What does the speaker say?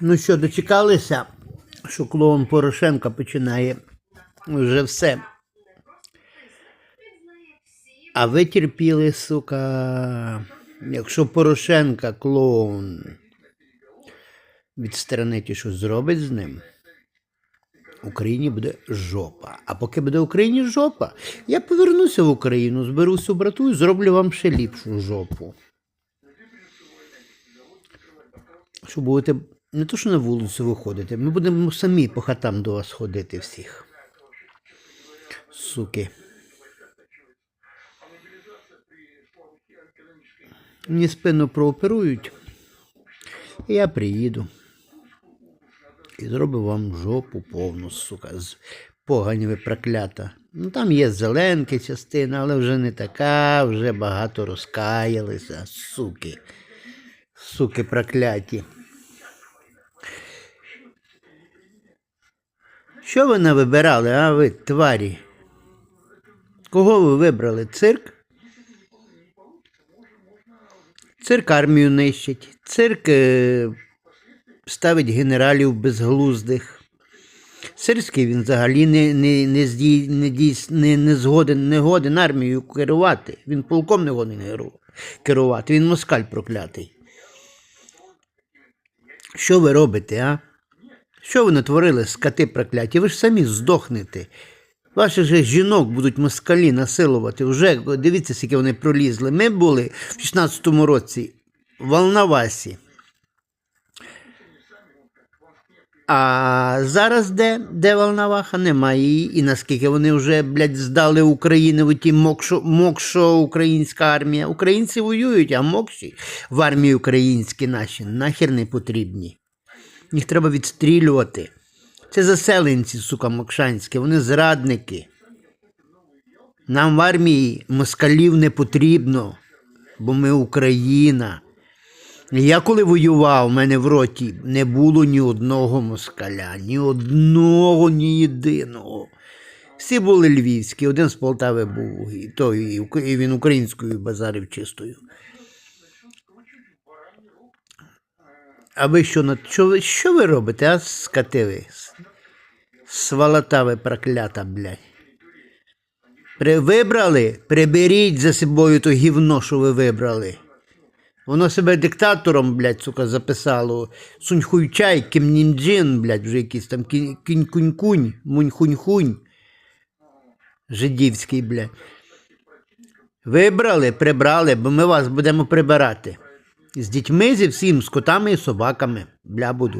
Ну що, дочекалися, що клоун Порошенка починає вже все. А ви терпіли, сука, якщо Порошенка клоун відстранить і що зробить з ним, Україні буде жопа. А поки буде Україні жопа, я повернуся в Україну, зберу всю брату і зроблю вам ще ліпшу жопу. Що будете не то, що на вулицю виходити, ми будемо самі по хатам до вас ходити всіх. Суки. Мені спину прооперують, і я приїду. І зроблю вам жопу повну, сука, з погані проклята. Ну там є зеленки частина, але вже не така, вже багато розкаялися, суки. Суки прокляті. Що ви навибирали, а ви, тварі? Кого ви вибрали? Цирк? Цирк армію нищить. Цирк е, ставить генералів безглуздих. Сирський він взагалі не, не, не, здій, не, дійс- не, не згоден, не годен армією керувати. Він полком не годен керувати. Він москаль проклятий. Що ви робите, а? Що ви натворили, скати прокляті? Ви ж самі здохнете. Ваших же жінок будуть москалі насилувати. Вже дивіться, скільки вони пролізли. Ми були в 16-му році в Волновасі. А зараз де? Де Волноваха? Немає її. І наскільки вони вже, блядь, здали Україну в ті мокшо, мокшо українська армія. Українці воюють, а мокші в армії українські наші нахер не потрібні. Їх треба відстрілювати. Це заселенці, сука, мокшанські, вони зрадники. Нам в армії москалів не потрібно, бо ми Україна. Я коли воював, у мене в роті не було ні одного москаля, ні одного, ні єдиного. Всі були львівські, один з Полтави був, і, то, і, ук- і він українською базарив чистою. А ви що, на- що, що ви робите, а, скотиви? Сволота ви проклята, блядь. Вибрали? Приберіть за собою то гівно, що ви вибрали. Воно себе диктатором, блядь, сука, записало. Суньхуйчай, Кімнінджин, блядь, вже якийсь там кінь- кінь-кунь-кунь. Жидівський, блядь. Вибрали, прибрали, бо ми вас будемо прибирати. З дітьми, зі всім, з котами і собаками. Бля, буду.